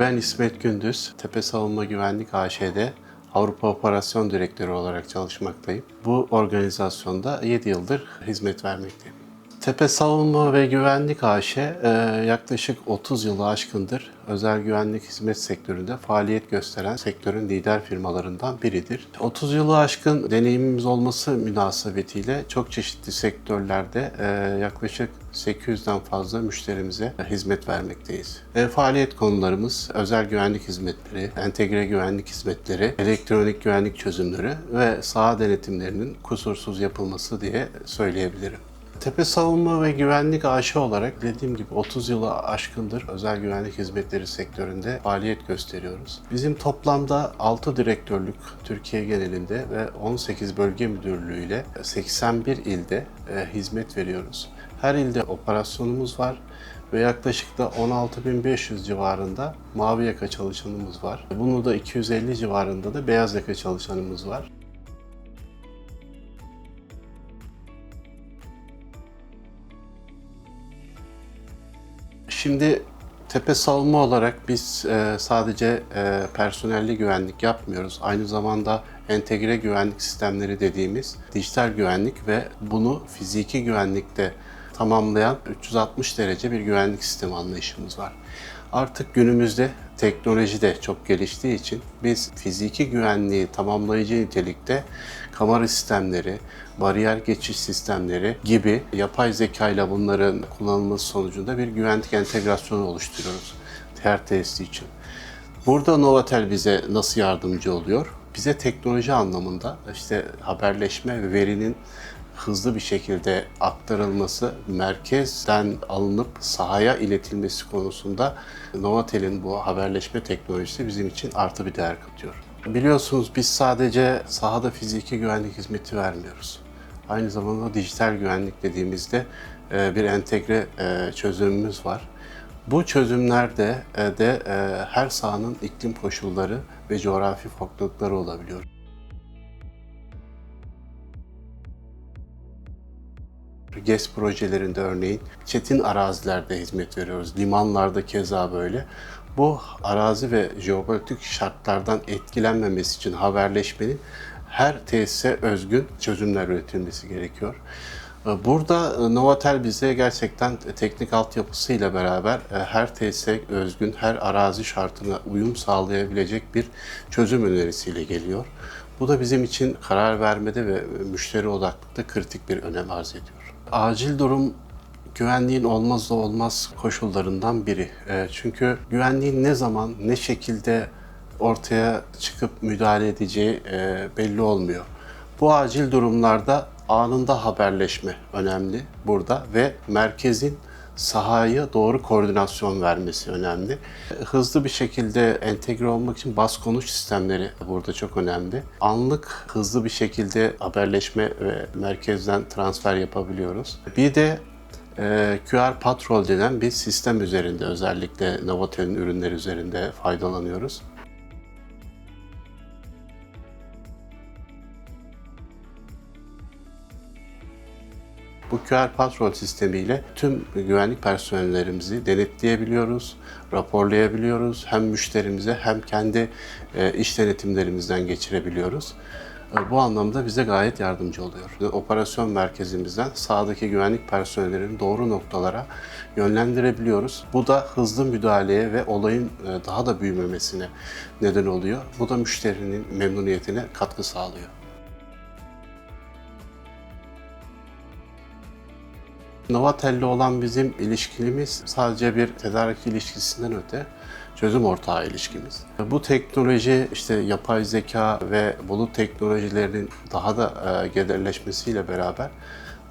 Ben İsmet Gündüz, Tepe Savunma Güvenlik AŞ'de Avrupa Operasyon Direktörü olarak çalışmaktayım. Bu organizasyonda 7 yıldır hizmet vermekteyim. Tepe Savunma ve Güvenlik AŞ e, yaklaşık 30 yılı aşkındır özel güvenlik hizmet sektöründe faaliyet gösteren sektörün lider firmalarından biridir. 30 yılı aşkın deneyimimiz olması münasebetiyle çok çeşitli sektörlerde e, yaklaşık 800'den fazla müşterimize hizmet vermekteyiz. E, faaliyet konularımız özel güvenlik hizmetleri, entegre güvenlik hizmetleri, elektronik güvenlik çözümleri ve saha denetimlerinin kusursuz yapılması diye söyleyebilirim. Tepe Savunma ve Güvenlik AŞ olarak dediğim gibi 30 yılı aşkındır özel güvenlik hizmetleri sektöründe faaliyet gösteriyoruz. Bizim toplamda 6 direktörlük Türkiye genelinde ve 18 bölge müdürlüğü ile 81 ilde e, hizmet veriyoruz. Her ilde operasyonumuz var ve yaklaşık da 16.500 civarında mavi yaka çalışanımız var. Bunu da 250 civarında da beyaz yaka çalışanımız var. Şimdi tepe savunma olarak biz e, sadece e, personelli güvenlik yapmıyoruz. Aynı zamanda entegre güvenlik sistemleri dediğimiz dijital güvenlik ve bunu fiziki güvenlikte tamamlayan 360 derece bir güvenlik sistemi anlayışımız var. Artık günümüzde teknoloji de çok geliştiği için biz fiziki güvenliği tamamlayıcı nitelikte kamera sistemleri, bariyer geçiş sistemleri gibi yapay zeka ile bunların kullanılması sonucunda bir güvenlik entegrasyonu oluşturuyoruz her tesisi için. Burada Novatel bize nasıl yardımcı oluyor? Bize teknoloji anlamında işte haberleşme ve verinin hızlı bir şekilde aktarılması, merkezden alınıp sahaya iletilmesi konusunda Novatel'in bu haberleşme teknolojisi bizim için artı bir değer katıyor. Biliyorsunuz biz sadece sahada fiziki güvenlik hizmeti vermiyoruz. Aynı zamanda dijital güvenlik dediğimizde e, bir entegre e, çözümümüz var. Bu çözümlerde e, de her sahanın iklim koşulları ve coğrafi farklılıkları olabiliyor. GES projelerinde örneğin çetin arazilerde hizmet veriyoruz. Limanlarda keza böyle. Bu arazi ve jeopolitik şartlardan etkilenmemesi için haberleşmenin her tesise özgün çözümler üretilmesi gerekiyor. Burada Novatel bize gerçekten teknik altyapısıyla beraber e, her tesise özgün, her arazi şartına uyum sağlayabilecek bir çözüm önerisiyle geliyor. Bu da bizim için karar vermede ve müşteri odaklıkta kritik bir önem arz ediyor. Acil durum güvenliğin olmazsa olmaz koşullarından biri. E, çünkü güvenliğin ne zaman, ne şekilde ortaya çıkıp müdahale edeceği e, belli olmuyor. Bu acil durumlarda anında haberleşme önemli burada ve merkezin sahaya doğru koordinasyon vermesi önemli. Hızlı bir şekilde entegre olmak için bas konuş sistemleri burada çok önemli. Anlık hızlı bir şekilde haberleşme ve merkezden transfer yapabiliyoruz. Bir de e, QR Patrol denen bir sistem üzerinde özellikle Novatel'in ürünleri üzerinde faydalanıyoruz. Bu QR Patrol sistemiyle tüm güvenlik personellerimizi denetleyebiliyoruz, raporlayabiliyoruz. Hem müşterimize hem kendi e, iş denetimlerimizden geçirebiliyoruz. E, bu anlamda bize gayet yardımcı oluyor. Operasyon merkezimizden sahadaki güvenlik personellerini doğru noktalara yönlendirebiliyoruz. Bu da hızlı müdahaleye ve olayın e, daha da büyümemesine neden oluyor. Bu da müşterinin memnuniyetine katkı sağlıyor. Novatel'le olan bizim ilişkimiz sadece bir tedarik ilişkisinden öte çözüm ortağı ilişkimiz. Bu teknoloji işte yapay zeka ve bulut teknolojilerinin daha da e, gelirleşmesiyle beraber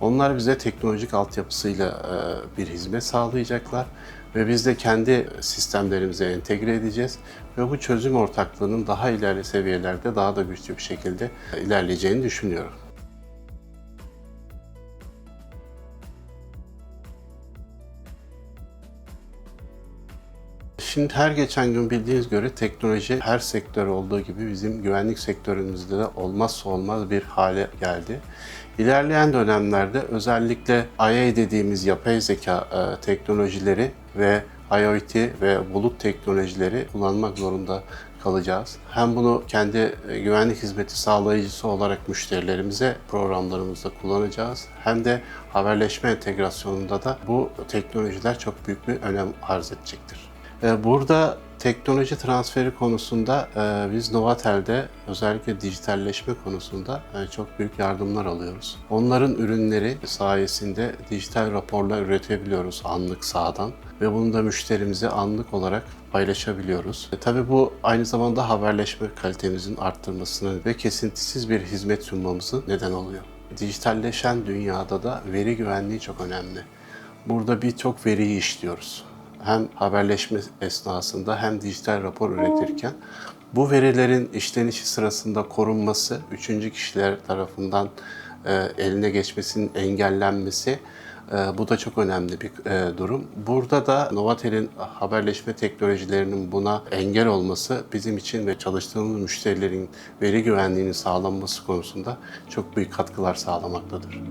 onlar bize teknolojik altyapısıyla e, bir hizmet sağlayacaklar ve biz de kendi sistemlerimize entegre edeceğiz ve bu çözüm ortaklığının daha ilerli seviyelerde daha da güçlü bir şekilde ilerleyeceğini düşünüyorum. Şimdi her geçen gün bildiğiniz göre teknoloji her sektör olduğu gibi bizim güvenlik sektörümüzde de olmazsa olmaz bir hale geldi. İlerleyen dönemlerde özellikle IA dediğimiz yapay zeka e, teknolojileri ve IoT ve bulut teknolojileri kullanmak zorunda kalacağız. Hem bunu kendi e, güvenlik hizmeti sağlayıcısı olarak müşterilerimize programlarımızda kullanacağız. Hem de haberleşme entegrasyonunda da bu teknolojiler çok büyük bir önem arz edecektir. E, Burada teknoloji transferi konusunda e, biz Novatel'de özellikle dijitalleşme konusunda e, çok büyük yardımlar alıyoruz. Onların ürünleri sayesinde dijital raporlar üretebiliyoruz anlık sahadan ve bunu da müşterimize anlık olarak paylaşabiliyoruz. E, tabii bu aynı zamanda haberleşme kalitemizin arttırmasını ve kesintisiz bir hizmet sunmamızı neden oluyor. Dijitalleşen dünyada da veri güvenliği çok önemli. Burada birçok veriyi işliyoruz. Hem haberleşme esnasında hem dijital rapor üretirken bu verilerin işlenişi sırasında korunması, üçüncü kişiler tarafından e, eline geçmesinin engellenmesi e, bu da çok önemli bir e, durum. Burada da Novatel'in haberleşme teknolojilerinin buna engel olması bizim için ve çalıştığımız müşterilerin veri güvenliğinin sağlanması konusunda çok büyük katkılar sağlamaktadır.